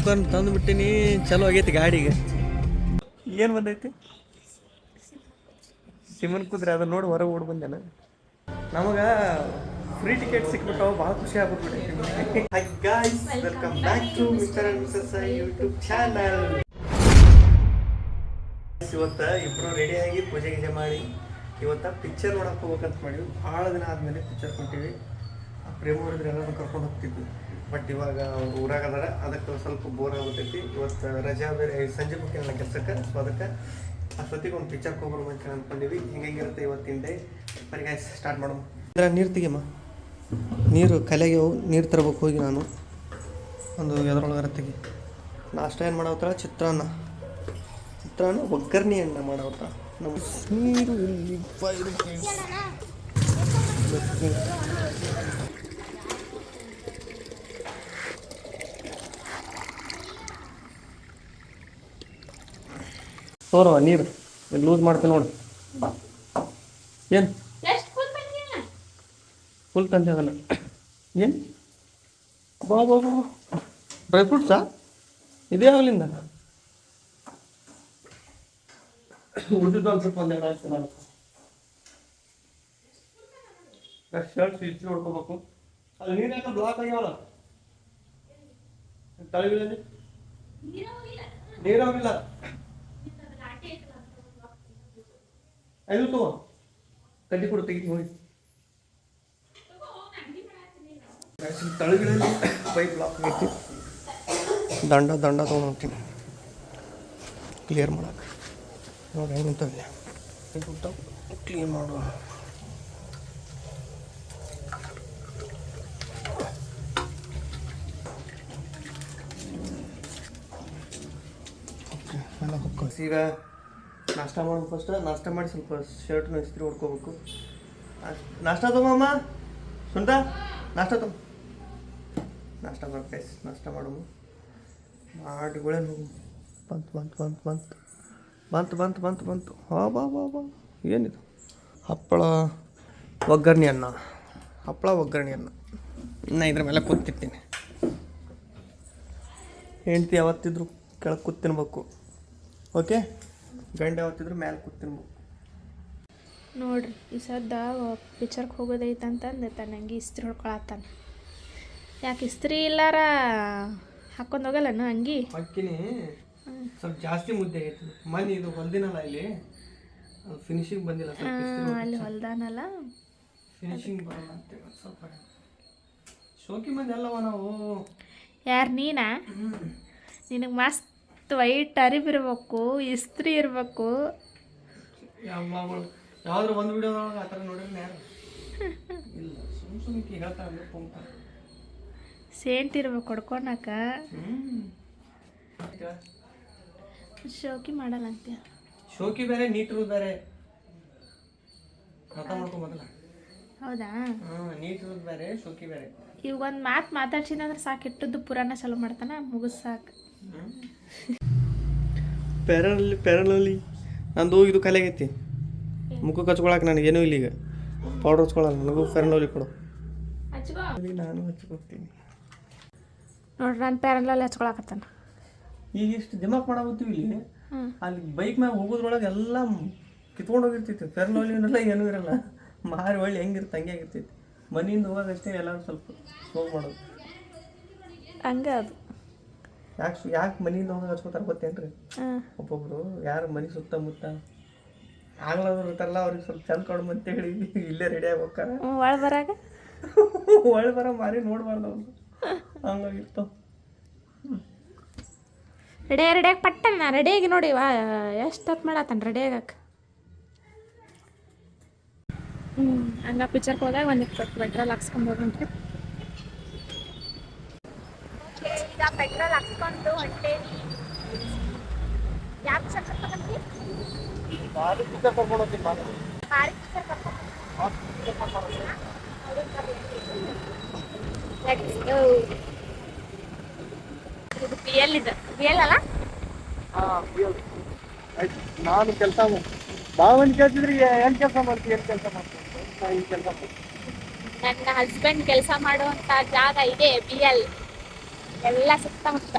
Popcorn ತಂದು ಬಿಟ್ಟಿನಿ. ಚಲೋ ಆಗೈತಿ ಗಾಡಿಗೆ. ಏನು ಬಂದೈತಿ? ಸಿಮನ್ ಕುದ್ರೆ ಅದನ್ನ ನೋಡಿ ಹೊರಗೆ ಓಡ್ ಬಂದೇನ. ನಮಗ ಫ್ರೀ ಟಿಕೆಟ್ ಸಿಕ್ಬಿಟ್ಟು ಭಾಳ ಖುಷಿ ಆಗ್ಬಿಟ್ಬಿಟ್ಟೆ hi guys welcome back mister ಇವತ್ತ ಇಬ್ರು ರೆಡಿ ಆಗಿ ಪೂಜೆ ಗೀಜೆ ಮಾಡಿ, ಇವತ್ತು ಪಿಕ್ಚರ್ ನೋಡಕ್ಕೆ ಹೋಗ್ಬೇಕಂತ ಮಾಡಿವಿ. ಭಾಳ ದಿನ ಆದ್ಮೇಲೆ ಪಿಕ್ಚರ್ ಕೊಟ್ಟಿವಿ. ಪ್ರೇಮ ಹೊಡೆದ್ರೆ ಎಲ್ಲರೂ ಕರ್ಕೊಂಡು ಹೋಗ್ತಿದ್ವಿ. ಬಟ್ ಇವಾಗ ಅವ್ರು ಊರಾಗ ಅದಾರ. ಅದಕ್ಕೆ ಸ್ವಲ್ಪ ಬೋರ್ ಆಗ್ಬಿಟ್ಟೈತಿ ಇವತ್ತು ರಜಾ ಬೇರೆ ಸಂಜೆ ಬಿಟ್ಟಿಲ್ಲ ಕೆಲಸಕ್ಕೆ. ಸೊ ಅದಕ್ಕೆ ಅಷ್ಟೊತ್ತಿಗೆ ಒಂದು ಪಿಕ್ಚರ್ ಹೋಗ್ಬರು ಅಂತ ಅಂದ್ಕೊಂಡಿವಿ ಹಿಂಗಿರುತ್ತೆ ಇವತ್ತಿನ ಡೇ ಬರೀ ಸ್ಟಾರ್ಟ್ ಮಾಡೋಣ. ಅಂದ್ರೆ ನೀರು ತೆಗಿಯಮ್ಮ. ನೀರು ಕಲೆಗೆ ಹೋಗಿ, ನೀರು ತರಬೇಕು ಹೋಗಿ ನಾನು. ಒಂದು ಎದ್ರೊಳಗರ ತೆಗಿ. ನಾಷ್ಟ ಏನು ಮಾಡೋತ್ರ ಚಿತ್ರಾನ್ನ. ಚಿತ್ರಾನ್ನ ಒಗ್ಗರಣೆ ಎಣ್ಣೆ ಮಾಡವತ್ತ ನಮ್ಮ ನೀರು ಇಲ್ಲಿ ತೋರವ ನೀರು. ಲೂಸ್ ಮಾಡ್ತೀನಿ ನೋಡು. ಏನು? ಫುಲ್ ತಂದೆ ಅದನ್ನು. ಏನು? ಬಾ ಬಾ ಬಾ ಡ್ರೈ ಫ್ರೂಟ್ಸಾ ಇದೇ ಆಗಲಿಂದ? ಉಳಿದಿದ್ದು ಒಂದು ಸ್ವಲ್ಪ ಒಂದೆರಡು ಆಯ್ತು ನಾನು ಶರ್ಟ್ ಇಚ್ಚಿ ನೋಡ್ಕೋಬೇಕು. ಅಲ್ಲಿ ನೀರು ಯಾಕೆ ಬ್ಲಾಕ್ ಆಗ್ಯಾವಲ್ಲ? ತಳಗಿಳಲ್ಲಿ ನೀರು ಅದು ತಗೋ. ಕಡ್ಡಿ ಕೊಡು ತೆಗಿ ನೋಡಿ. ತಳಗಿಡಲ್ಲಿ ಪೈಪ್ ಲಾಕ್ ಆಗೈತಿ ದಂಡ ದಂಡ ತೊಗೊಂಡು ಹೋಗ್ತೀನಿ. ಕ್ಲಿಯರ್ ಮಾಡೋಕೆ ನೋಡಿ ಹೆಂಗೆ ನಿಂತವಿಲ್ಲ ಕ್ಲೀನ್ ಮಾಡುವ ಈಗ ನಾಷ್ಟ ಮಾಡೋದು ಫಸ್ಟ್ ನಾಷ್ಟ ಮಾಡಿ ಸ್ವಲ್ಪ ಶರ್ಟ್ನ ಇಸ್ತ್ರಿ ಹೊಡ್ಕೋಬೇಕು ನಾಷ್ಟ ತಗೊಮ್ಮ ಸುಂಟ ನಾಷ್ಟ ತಗೋ. ನಾಷ್ಟ ಮಾಡ್ಕೈಸ್ ನಾಷ್ಟ ಮಾಡಮ್ಮ ಮಾಡಿಗಳೇ ಬಂತು ಬಂತು ಬಂತು ಬಂತು. ಬಂತು ಬಂತು ಬಂತು ಬಂತು. ಹಾ, ಬಾ ಬಾ ಬಾ. ಏನಿದು? ಹಪ್ಪಳ ಒಗ್ಗರಣೆ ಅನ್ನ. ಹಪ್ಪಳ ಒಗ್ಗರಣೆ ಅನ್ನ. ಇನ್ನು ಇದ್ರ ಮೇಲೆ ಕೂತಿರ್ತೀನಿ. ಹೆಂಡ್ತಿ ಯಾವತ್ತಿದ್ರು ಕೆಳಗೆ ಕೂತ್ ತಿನ್ಬೇಕು ಓಕೆ ಗಂಡ ಹೊತ್ತಿದ್ರು ಮ್ಯಾಲ ಕೂತ್ ತಿನ್ಬೇಕು ನೋಡ್ರಿ ಈ ಸದ್ದ ಪಿಕ್ಚರ್ಗೆ ಹೋಗೋದೈತಂತಂದು ತನ್ನಂಗೆ ಇಸ್ತ್ರಿ ಹೊಡ್ಕೊಳತ್ತಾನ. ಯಾಕೆ ಇಸ್ತ್ರಿ ಇಲ್ಲಾರ ಹಾಕೊಂಡು ಹೋಗಲ್ಲನು ಅಂಗಿ? ಹಾಕಿನಿ ಸ್ವಲ್ಪ ಜಾಸ್ತಿ ಮುದ್ದೆ ಆಗೈತಿ ಮನಿ ಇದು ಹೊಲ್ದಿನಲ್ಲ ಇಲ್ಲಿ? ಫಿನಿಶಿಂಗ್ ಬಂದಿಲ್ಲ ಅಲ್ಲಿ ಹೊಲ್ದಾನಲ್ಲ. ಫಿನಿಶಿಂಗ್ ಬರಲ್ಲ ಅಂತ ಸ್ವಲ್ಪ. ಶೋಕಿ ಮಂದಿ ಅಲ್ಲವ ನಾವು? ಯಾರು ನೀನಾ? ನಿನಗೆ ಮಸ್ತ್ ವೈಟ್ ಅರಿವಿರ್ಬೇಕು ಇಸ್ತ್ರಿ ಇರಬೇಕು ಯಾವ್ದಾರು ಒಂದು ವಿಡಿಯೋ ಆ ಥರ ನೋಡಿದ್ರೆ ಇಲ್ಲ ಸುಮ್ ಸುಮ್ಕೆ ಹೇಳ್ತಾರೆ ಸೇಂಟ್ ಇರ್ಬೇಕು ಹೊಡ್ಕೊಳಕ. ಶೋಕಿ ಮಾಡಲ್ಲ ಅಂತೀಯ ಶೋಕಿ ಬೇರೆ ನೀಟ್ರು ಬೇರೆ. ಅರ್ಥ ಮಾಡ್ಕೊಂಬದಲ್ಲ ಹೌದಾ? ನೀಟ್ರು ಬೇರೆ ಶೋಕಿ ಬೇರೆ. ಈಗ ಒಂದು ಮಾತು ಮಾತಾಡ್ಸಿನಂದ್ರೆ ಸಾಕು ಇಟ್ಟದ್ದು ಪುರಾಣ ಚಾಲು ಮಾಡ್ತಾನೆ ಮುಗಿಸ್ ಸಾಕು ಪೆರಲ್ ಪ್ಯಾರಲಲ್ಲಿ ನಂದು ಇದು ಕಲೆಗೈತಿ ಮುಖ ಮುಖಕ್ಕೆ ಹಚ್ಕೊಳಕ್ಕೆ ನನಗೇನೂ ಇಲ್ಲ ಈಗ. ಪೌಡರ್ ಹಚ್ಕೊಳಲ್ಲ ನನಗೂ ಫೆರಲೋಲಿ ಕೊಡು. ನಾನು ಹಚ್ಕೊತೀನಿ ನೋಡ್ರಿ ನಾನು ಪ್ಯಾರಲಲ್ಲಿ ಹಚ್ಕೊಳಕತ್ತಾನ ಈಗ ಎಷ್ಟು ದಿಮಾಕ್ ಮಾಡಾಗುತ್ತೀವಿ ಇಲ್ಲಿ. ಅಲ್ಲಿ ಬೈಕ್ ಮ್ಯಾಗ ಹೋಗೋದ್ರೊಳಗೆ ಎಲ್ಲ ಕಿತ್ಕೊಂಡು ಹೋಗಿರ್ತೈತಿ. ಫೆರಲೋಲಿನೆಲ್ಲ ಏನೂ ಇರಲ್ಲ. ಮಾರಿ ಒಳ್ಳೆ ಹೆಂಗಿರುತ್ತೆ ಹಂಗೆ ಆಗಿರ್ತೈತಿ. ಮನೆಯಿಂದ ಹೋಗೋದಷ್ಟೇ ಎಲ್ಲರೂ ಸ್ವಲ್ಪ ಹೋಗಿ ಮಾಡೋದು. ಹಂಗೆ ಅದು. ಯಾಕೆ ಯಾಕೆ ಮನೆಯಿಂದ ಹೋಗಿ ಹಚ್ಕೋತಾರೆ ಗೊತ್ತೇನ್ರಿ? ಒಬ್ಬೊಬ್ರು ಯಾರು ಮನೆ ಸುತ್ತಮುತ್ತ? ಆಗ್ಲವ್ರು ಇರ್ತಾರಲ್ಲ ಅವ್ರಿಗೆ ಸ್ವಲ್ಪ ಚಂದ ಕೊಡು ಅಂತೇಳಿ ಇಲ್ಲೇ ರೆಡಿ ಆಗ್ಬೇಕಾರೆ ಒಳ ಬರಾಗ? ಒಳ್ಳೆ ಬರ ಮಾರಿ ನೋಡ್ಬಾರ್ದು ಅವ್ರು ಹಂಗಾಗಿತ್ತು. ರೆಡಿ ರೆಡಿಯಾಗಿ ಪಟ್ಟಣ ರೆಡಿಯಾಗಿ ನೋಡಿ ವಾ ಎಷ್ಟು ಹೊತ್ತು ಮಾಡತ್ತಾನ ರೆಡಿ ಆಗಕ್ಕೆ ಹ್ಞೂ ಹಂಗ ಪಿಕ್ಚರ್ಗೆ ಹೋದಾಗ ಒಂದು ಇಪ್ಪತ್ತು ಪೆಟ್ರೋಲ್ ಹಾಕ್ಸ್ಕೊಂಡು ಹೋಗ್ರಿ ಹಾಕ್ಸ್ಕೊಂಡು ಪಿಕ್ಚರ್ ಕರ್ಕೊಂಡ್ಬಂದ್ರಿ ಭಾರಿ ಪಿಕ್ಚರ್ ಇದು ಪಿ ಎಲ್ ಇದು. ಪಿ ಎಲ್ ಅಲ್ಲ? ನಾನು ಕೆಲಸ ಬಾವನ್ ಕೇಳ್ತಿದ್ರಿ ಏನ್ ಕೆಲಸ ಮಾಡ್ತೀವಿ ಏನ್ ಕೆಲಸ ಮಾಡ್ತೀವಿ ಕೆಲಸ ನನ್ನ ಹಸ್ಬೆಂಡ್ ಕೆಲಸ ಮಾಡುವಂತ ಜಾಗ ಇದೆ ಬಿ ಎಲ್ ಎಲ್ಲ ಸುತ್ತಮುತ್ತ.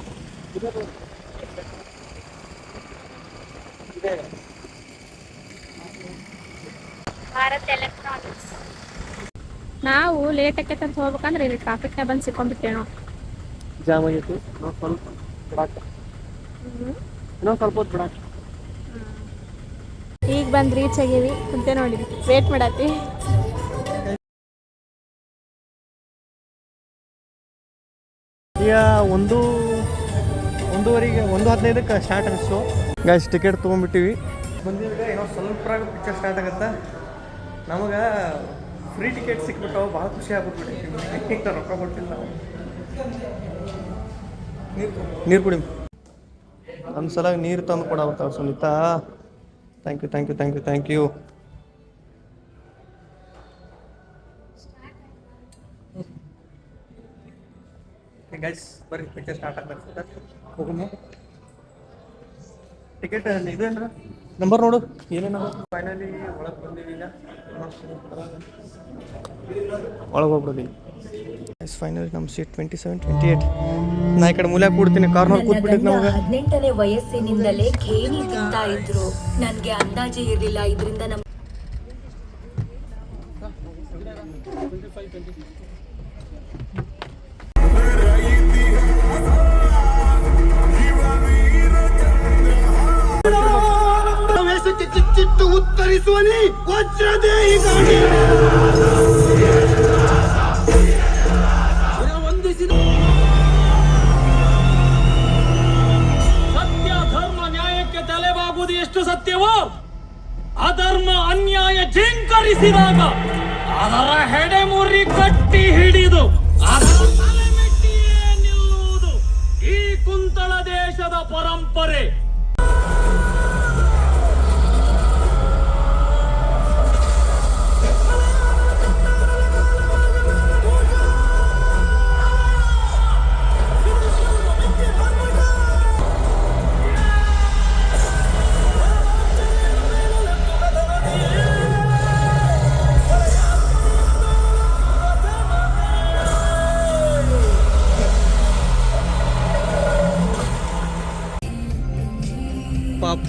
ಭಾರತ್ ಎಲೆಕ್ಟ್ರಾನಿಕ್ಸ್. ನಾವು ಲೇಟ್ ಆಕೈತೆ ಅಂತ ಹೋಗ್ಬೇಕಂದ್ರೆ ಇಲ್ಲಿ ಟ್ರಾಫಿಕ್ನಾಗ ಬಂದು ಸಿಕ್ಕೊಂಡ್ಬಿಟ್ಟೇನೋ ಜಾಮ್ ಆಗೈತಿ ನಾವು ಸ್ವಲ್ಪ ಬಿಡಾಕ. ಇನ್ನೊಂದು ಸ್ವಲ್ಪ ಹೊತ್ತು ಬಿಡಾಕ. ಈಗ ಬಂದು ರೀಚ್ ಆಗೀವಿ. ಕುಂತೆ ನೋಡಿ. ವೇಟ್ ಮಾಡತ್ತಿ. ಈಗ ಒಂದು ಒಂದೂವರೆಗೆ ಒಂದು ಹದಿನೈದಕ್ಕೆ ಸ್ಟಾರ್ಟ್ ಶೋ ಗಾಯ್ಸ್ ಟಿಕೆಟ್ ತೊಗೊಂಡ್ಬಿಟ್ಟಿವಿ. ಬಂದಿದ್ದಾಗ ಏನೋ ಸ್ವಲ್ಪ ಪಿಕ್ಚರ್ ಸ್ಟಾರ್ಟ್ ಆಗುತ್ತೆ? ನಮಗೆ ಫ್ರೀ ಟಿಕೆಟ್ ಸಿಕ್ಬಿಟ್ಟು ಭಾಳ ಖುಷಿ ಆಗ್ಬಿಟ್ಬಿಟ್ಟು ರೊಕ್ಕ ಕೊಟ್ಟಿಲ್ಲ. ನಾವು ನೀರು ಕುಡಿ. ನಮ್ಮ ಸಲ ನೀರು ತಂದು ಕೊಡಾಬರ್ತಾವೆ Sunita. Thank you thank you thank you thank you guys ಬರ್ರಿ ಪಿಕ್ಚರ್ ಸ್ಟಾರ್ಟ್ ಆಗ್ತದೆ ಹೋಗಮ್ಮ ಟಿಕೆಟ್ ಇದು ಏನ್ರ ನಂಬರ್ ನೋಡು ಏನೇನು ಫೈನಲಿ ಒಳಗೆ ಬಂದೀವಿ ಈಗ. ಒಳಗೆ ಹೋಗ್ಬಿಡಿ ಎಸ್ ಫೈನಲಿ ನಮ್ಮ seat twenty seven twenty eight ನಾ ಈ ಕಡೆ ಮೂಲ್ಯಾಗ ಕೂಡ್ತೀನಿ ಕಾರ್ನರ್ ಕೂತ್ಬಿಟ್ಟಿದ್ ನಾವು ಹದಿನೆಂಟನೇ ವಯಸ್ಸಿನಿಂದಲೇ ಖೇಣಿ ತಿಂತಾ ಇದ್ರು. ನನ್ಗೆ ಅಂದಾಜೆ ಇರಲಿಲ್ಲ ಇದರಿಂದ ನಮ್ ಸತ್ಯ ಧರ್ಮ ನ್ಯಾಯಕ್ಕೆ ತಲೆಬಾಗುವುದು ಎಷ್ಟು ಸತ್ಯವೋ, ಅಧರ್ಮ ಅನ್ಯಾಯ ಜಿಂಕರಿಸಿದಾಗ ಅದರ ಹೆಡೆಮುರಿ ಕಟ್ಟಿ ಹಿಡಿದು ಈ ಕುಂತಳ ದೇಶದ ಪರಂಪರೆ.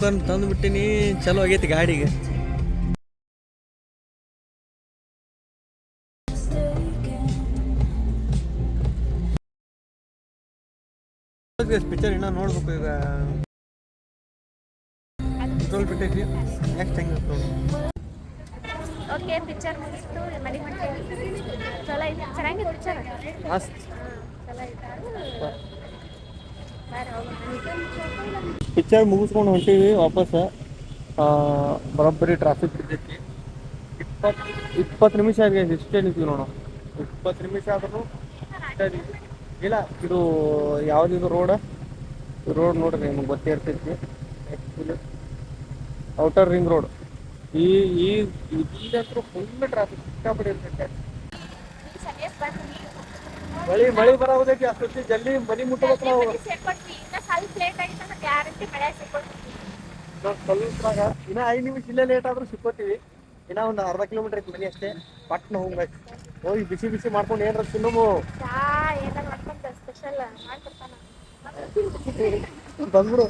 ಪಾಪ್ಕಾರ್ನ್ ತಂದು ಬಿಟ್ಟಿನಿ ಚಲೋ ಆಗೈತಿ ಗಾಡಿಗೆ. ಪಿಕ್ಚರ್ ಇನ್ನೂ ನೋಡ್ಬೇಕು ಈಗ. ಪೆಟ್ರೋಲ್ ಬಿಟ್ಟೈತಿ. ನೆಕ್ಸ್ಟ್ ಹೆಂಗಿತ್ತು ಓಕೆ ಪಿಕ್ಚರ್ ಮುಗಿಸ್ತು ಮನೆ ಹೊಂಟೇವಿ ಚಲೋ ಐತಿ ಚೆನ್ನಾಗಿದೆ ಪಿಕ್ಚರ್ ಮಸ್ತ್ ಚಲೋ ಐತೆ. ಪಿಕ್ಚರ್ ಮುಗಿಸ್ಕೊಂಡು ಹೊಂಟೀವಿ ವಾಪಸ್. ಆ, ಬರೋಬ್ಬರಿ ಟ್ರಾಫಿಕ್ ಬಿದ್ದೈತಿ ಇಪ್ಪತ್ತು ಇಪ್ಪತ್ತು ನಿಮಿಷ ಆಗಿದೆ ಇಷ್ಟೇ ನಿಂತೀವಿ ನೋಡು. ಇಪ್ಪತ್ತು ನಿಮಿಷ ಆದ್ರೂ ಇಲ್ಲ ಇದು ಯಾವ್ದಿದು ರೋಡ ರೋಡ್ ನೋಡ್ರಿ ನಿಮ್ಗೆ ಗೊತ್ತೇ ಇರ್ತೈತಿ. ಔಟರ್ ರಿಂಗ್ ರೋಡ್ ಈ ಈ ಇಲ್ಲಂತೂ ಫುಲ್ ಟ್ರಾಫಿಕ್ ಸಿಕ್ಕಾಪಡಿ ಇರ್ತೈತೆ ಮಳಿ ಮಳಿ ಆ ಅಷ್ಟೊತ್ತಿ ಜಲ್ದಿ ಮನಿ ಮುಟ್ಟಬೇಕು ನಾವು ಸೇರ್ಕೊಟ್ವಿ ಇನ್ನ ಸ್ವಲ್ಪ ಲೇಟ್ ಆಗಿತ್ತು ಅಂದ್ರೆ ಗ್ಯಾರಂಟಿ ಮಳೆ ಸಿಕ್ಕೊಟ್ವಿ ನಾವ್ ಸ್ವಲ್ಪ್ರಾಗ ಇನ್ನ ಐದು ನಿಮಿಷ ಇಲ್ಲೇ ಲೇಟ್ ಆದ್ರೂ ಸಿಕ್ಕೋತೀವಿ. ಇನ್ನ ಒಂದು ಅರ್ಧ ಕಿಲೋಮೀಟರ್ ಐತಿ ಮನಿ ಅಷ್ಟೇ. ಪಟ್ನ ಹೋಗ್ಬೇಕು ಹೋಗಿ ಬಿಸಿ ಬಿಸಿ ಮಾಡ್ಕೊಂಡು ಏನಾರ ತಿನ್ನೋಮು. ಬಂದ್ರು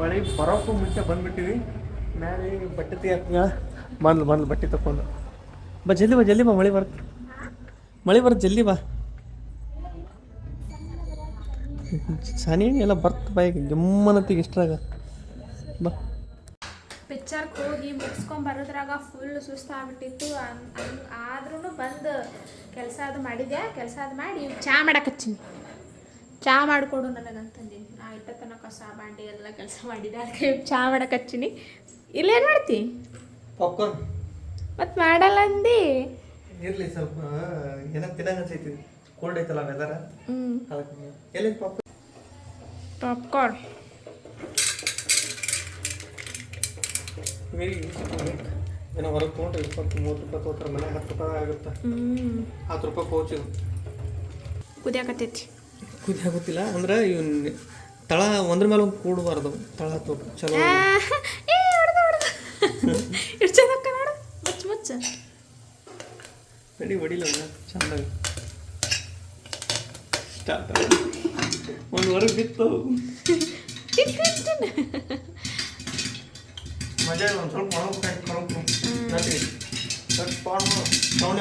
ಮಳೆ ಬರೋಕ್ಕೂ ಮುಂಚೆ ಬಂದ್ಬಿಟ್ಟಿವಿ. ಮ್ಯಾಲೆ ಬಟ್ಟೆ ತೆಗಿಯ ಬಂದ್ಲು ಬಂದ್ಲು ಬಟ್ಟೆ ತಕೊಂಡು ಬಾ ಜಲ್ದಿ ಬಾ ಜಲ್ದಿ ಬಾ ಮಳೆ ಬರುತ್ತೆ ಮಳೆ ಬರುತ್ತೆ ಜಲ್ದಿ ಬಾ. ಸನಿ ಎಲ್ಲ ಬರ್ತ ಬೈಕ್ ಗಮ್ಮನತ್ತಿಗೆ ಇಷ್ಟ್ರಾಗ ಬಾ. ಪಿಕ್ಚರ್ಗೆ ಹೋಗಿ ಮುಗಿಸ್ಕೊಂಡ್ ಬರೋದ್ರಾಗ ಫುಲ್ ಸುಸ್ತಾಗ್ಬಿಟ್ಟಿತ್ತು ಆದ್ರೂ ಬಂದು ಕೆಲಸ ಅದು ಮಾಡಿದೆ ಕೆಲಸ ಅದು ಮಾಡಿ ಚಾ ಮಾಡಕ್ಕೆ ಹಚ್ಚೀನಿ. ಚಾ ಮಾಡಿಕೊಡು ನನಗಂತಂದಿನಿ ನಾ ಇಟ್ಟ ತನಕ ಕಸ ಬಾಂಡಿ ಎಲ್ಲ ಕೆಲಸ ಮಾಡಿದೆ. ಅದಕ್ಕೆ ಚಾ ಮಾಡಕ್ಕೆ ಹಚ್ಚೀನಿ. ಇಲ್ಲೇನು ಮಾಡ್ತಿ? ಪಾಪ್ಕಾರ್ನ್ ಮತ್ತೆ ಮಾಡಲ್ಲ ಅಂದಿ ಇರಲಿ ಸ್ವಲ್ಪ ಏನೋ ತಿನ್ನಂಗ ಅನ್ಸೈತಿ ಕೋಲ್ಡ್ ಐತಲ್ಲ ವೆದರ್ ಅದಕ್ಕೆ ಎಲ್ಲಿ ಪಾಪ್ ಪಾಪ್ಕಾರ್ನ್ ಏನೋ ಹೊರಗೆ ತೊಗೊಂಡ್ರೆ ಇಪ್ಪತ್ತು ಮೂವತ್ತು ರೂಪಾಯಿ ತೊಗೊತಾರೆ ಮನೆಗೆ ಹತ್ತು ರೂಪಾಯಿ ಆಗುತ್ತೆ. ಹತ್ತು ರೂಪಾಯಿ ಕೋಚು ಕುದಿಯಾಕತ್ತೈತಿ. ಕುದಿಯಾಕ ಆಗುತ್ತಿಲ್ಲ ಅಂದ್ರೆ ಇವನ್ ತಳ ಒಂದ್ರ ಮೇಲೆ ಒಂದು ಕೂಡಬಾರ್ದು. ತಳ ತೋ ಚಲೋ. ಏ ಹೊಡ್ದ ಹೊಡ್ದ. ಎಷ್ಟು ಚಂದಕ್ಕ ನೋಡು. ಮುಚ್ಚ ಮುಚ್ಚ. ನಡಿ ಹೊಡಿಲ್ಲ ಚಂದಾಗಿ. ಸ್ಟಾರ್ಟ್ ಒಂದು ಹೊರಗೆ ಬಿತ್ತು. ಮಜಾ ಒಂದು ಸ್ವಲ್ಪ ಸೌಂಡ್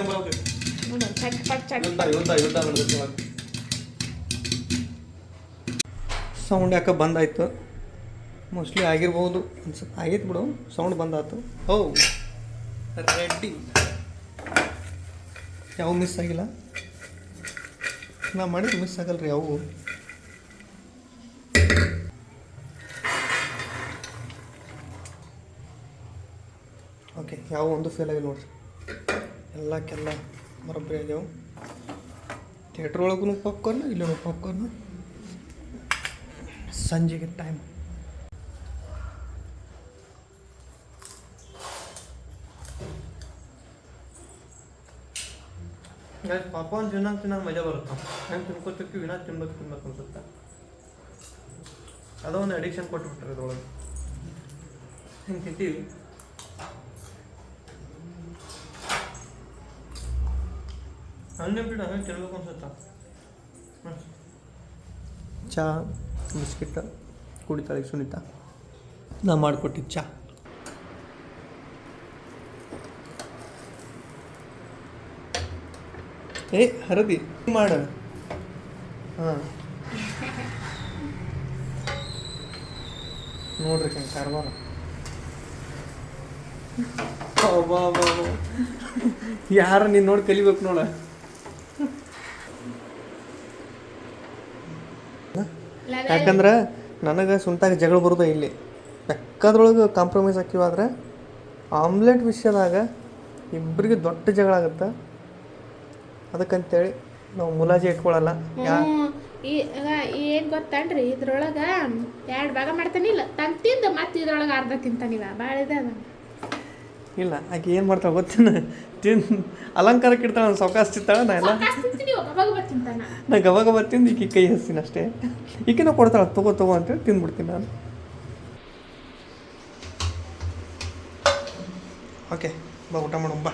ಸೌಂಡ್ ಯಾಕೆ ಬಂದಾಯ್ತು? ಮೋಸ್ಟ್ಲಿ ಆಗಿರ್ಬೋದು ಅನ್ಸುತ್ತೆ. ಆಗೈತೆ ಬಿಡು ಸೌಂಡ್ ಬಂದಾಯ್ತು. ಓ ರೆಡ್ಡಿ ಯಾವ ಮಿಸ್ ಆಗಿಲ್ಲ? ನಾ ಮಾಡಿದ್ದು ಮಿಸ್ ಆಗಲ್ರಿ ಅವು. ಓಕೆ ಯಾವ ಒಂದು ಫೇಲ್ ಆಗಿಲ್ಲ ಎಲ್ಲ ಕೆಲ್ಲ ಬರೋಬ್ಬರಿ ಆಗ್ಯಾವು. ಥಿಯೇಟ್ರ್ ಒಳಗೂ ಪಾಪ್ಕಾರ್ನ್ ಇಲ್ಲೂ ಪಾಪ್ಕಾರ್ನ್ ಸಂಜೆಗೆ ಟೈಮ್ ಪಾಪ್ಕಾರ್ನ್ ತಿನ್ನಂಗೆ ತಿನ್ನಂಗೆ ಮಜಾ ಬರುತ್ತೆ ಹೆಂಗೆ ತಿನ್ಕೋತಿರ್ತೀವಿ ವಿನ ತಿನ್ಬೇಕು ತಿನ್ಬೇಕು ಅನ್ಸುತ್ತೆ ಅದೋ ಒಂದು ಅಡಿಕ್ಷನ್ ಕೊಟ್ಬಿಟ್ರೆ ಅದ್ರೊಳಗೆ ಹಿಂಗೆ ತಿಂತೀವಿ ಅನ್ಲಿಮಿಟೆಡ್ ಹಂಗೆ ತಿನ್ಬೇಕು ಅನ್ಸುತ್ತೆ ಚಾ ಬಿಸ್ಕಿಟ್ ಕುಡಿತಾಳೆ ಸುನೀತಾ ನಾ ಮಾಡಿಕೊಟ್ಟಿದ್ದು ಚಾ ಏ ಹರದಿ ಮಾಡ. ಹಾಂ. ನೋಡ್ರಿ ಕಂಗೆ ಕಾರ್ಬಾರ ಯಾರ ನೀನು ನೋಡಿ ಕಲಿಬೇಕು ನೋಡ. ಯಾಕಂದ್ರೆ ನನಗೆ ಸುಂಟಾಗ ಜಗಳ ಬರುದ ಇಲ್ಲಿ. ಬೆಕ್ಕದ್ರೊಳಗೆ ಕಾಂಪ್ರಮೈಸ್ ಹಾಕಿವಾದ್ರೆ ಆಮ್ಲೆಟ್ ವಿಷಯದಾಗ ಇಬ್ಬರಿಗೆ ದೊಡ್ಡ ಜಗಳ ಆಗುತ್ತೆ. ಅದಕ್ಕಂತೇಳಿ ನಾವು ಮುಲಾಜಿ ಇಟ್ಕೊಳ್ಳಲ್ಲ ಯಾ. ಈ ಏನು ಗೊತ್ತನ್ರಿ ಇದ್ರೊಳಗ ಎರಡು ಭಾಗ ಮಾಡ್ತಾನಿಲ್ಲ ತನ್ ತಿಂದು ಮತ್ತೆ ಇದ್ರೊಳಗೆ ಅರ್ಧ ತಿಂತಾನಿವ ಭಾಳ ಇದೆ ಅದ. ಇಲ್ಲ ಆಕೆ ಏನು ಮಾಡ್ತಾಳೆ ಗೊತ್ತಿನ? ತಿನ್ ಅಲಂಕಾರಕ್ಕೆ ಇಡ್ತಾಳೆ ಸೌಕಾಸ್ ತಿಂತಾಳೆ ನಾ ಎಲ್ಲ ನಾ ಗವಾಗ ಬರ್ತೀನಿ ಈಕೆ ಕೈ ಹಸ್ತೀನಿ ಅಷ್ಟೇ. ಈಕೆನ ಕೊಡ್ತಾಳೆ ತಗೋ ತಗೋ ಅಂತೇಳಿ ತಿಂದ್ಬಿಡ್ತೀನಿ ನಾನು. ಓಕೆ ಬಾ ಊಟ ಮಾಡೋಣ ಬಾ.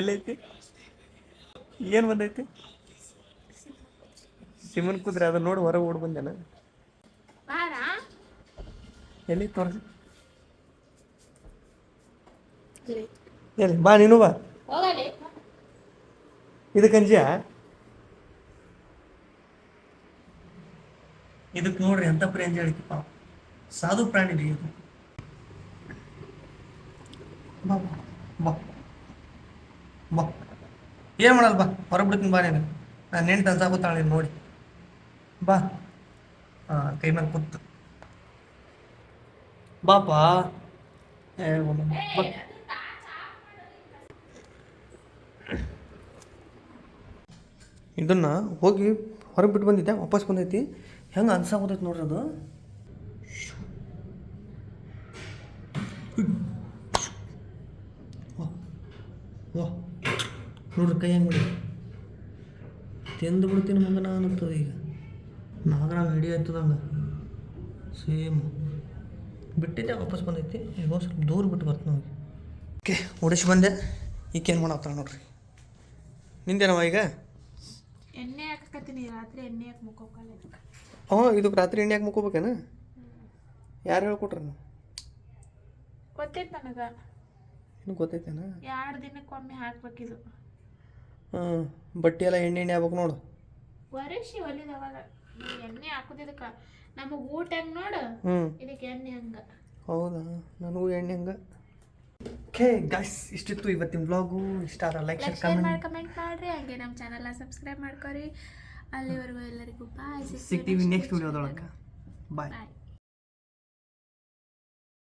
ಎಲ್ಲೈತಿ? ಏನು ಬಂದೈತಿ? ಸಿಮನ್ ಕುದ್ರೆ ಅದನ್ನ ನೋಡಿ ಹೊರಗೆ ಓಡ್ ಬಂದೆ ನಾನು ಬಾರ? ಎಲ್ಲಿ ತೋರಿಸಿ? ಎಲ್ಲಿ? ಬಾ ನೀನು ಬಾ. ಇದು ಕಂಜಿಯ ಇದಕ್ಕೆ ನೋಡ್ರಿ ಅಂತ ಪ್ರೇಂಜ್ ಹೇಳಿಕೆ ಪಾಪ. ಸಾಧು ಪ್ರಾಣಿ ರೀ ಇದು. ಬಾ ಬಾ, ಬಾ. ಬಾ. ಏನು ಮಾಡಲ್ಲ ಬಾ? ಹೊರಬಿಡ್ತೀನಿ ಬಾ ನೀನು. ನಾನು ನೆಂಟು ಅನ್ಸಾಗುತ್ತಾಳೆ ನೀನು ನೋಡಿ. ಬಾ. ಹಾಂ ಕೈ ಮೇಲೆ ಕೂತು. ಬಾಪಾ. ಬಾ. ಇದನ್ನ ಹೋಗಿ ಹೊರಗೆ ಬಿಟ್ಟು ಬಂದಿದ್ದೆ ವಾಪಸ್ ಬಂದೈತಿ. ಹೆಂಗೆ ಅನ್ಸಾಗೋದೈತಿ ನೋಡ್ರಿ ಅದು? ವಾಹ್ ನೋಡ್ರಿ ಕೈ ಹೆಂಗೆ ಬಿಡಿ ತಿಂದು ಬಿಡ್ತೀನಿ ಮಗನ ಅನ್ನತ್ತದ ಈಗ. ನಾಗರ ಹಿಡಿ ಆಯ್ತದಂಗ ಸೇಮ್. ಬಿಟ್ಟಿದ್ದೆ ವಾಪಸ್ ಬಂದೈತಿ? ಈಗ ಒಂದ್ ಸ್ವಲ್ಪ ದೂರ ಬಿಟ್ಟು ಬರ್ತೀನಿ ಹೋಗಿ. ಓಕೆ ಉಡಿಸಿ ಬಂದೆ. ಈಕೇನು ಮಾಡತ್ತ ನೋಡ್ರಿ. ನಿಂದೇನವ ಈಗ? ಎಣ್ಣೆ ಹಾಕಕತ್ತೀನಿ ರಾತ್ರಿ ಎಣ್ಣೆ ಹಾಕಿ ಮುಕ್ಕೋಕಲ್ಲ ಹ್ಞೂ ಇದಕ್ಕೆ ರಾತ್ರಿ ಎಣ್ಣೆ ಹಾಕಿ ಮುಕ್ಕೋಬೇಕೇನ? ಯಾರು ಹೇಳ್ಕೊಟ್ರಿ ನೀವು ಗೊತ್ತೈತೆ ನನಗೆ. ಏನು ಗೊತ್ತೈತೇನ? ಎರಡು ದಿನಕ್ಕೊಮ್ಮೆ ಹಾಕ್ಬೇಕಿದು. ಹಾಂ ಬಟ್ಟೆ ಎಲ್ಲ ಎಣ್ಣೆ ಎಣ್ಣೆ ಆಗ್ಬೇಕು ನೋಡು. ವರಿಸಿ ಒಲಿದವಾಗ ಎಣ್ಣೆ ಹಾಕುದಿದಕ್ಕೆ ನಮಗೆ ಊಟ ಹೆಂಗೆ ನೋಡು? ಹ್ಞೂ ಇದಕ್ಕೆ ಎಣ್ಣೆ ಹಂಗೆ. ಹೌದಾ? ನನಗೂ ಎಣ್ಣೆ ಹಂಗೆ. ಓಕೆ ಗೈಸ್ ಇಷ್ಟಿತ್ತು ಇವತ್ತಿನ ಬ್ಲಾಗು ಇಷ್ಟ ಆದ ಲೈಕ್ ಶೇರ್ ಮಾಡಿ ಕಮೆಂಟ್ ಮಾಡಿರಿ. ಹಂಗೆ ನಮ್ಮ ಚಾನಲ್ನ ಸಬ್ಸ್ಕ್ರೈಬ್ ಮಾಡ್ಕೊರಿ. ಅಲ್ಲಿವರೆಗೂ ಎಲ್ಲರಿಗೂ ಬಾಯ್ ಸಿಗ್ತೀವಿ ನೆಕ್ಸ್ಟ್ ವಿಡಿಯೋದೊಳಗೆ ಬಾಯ್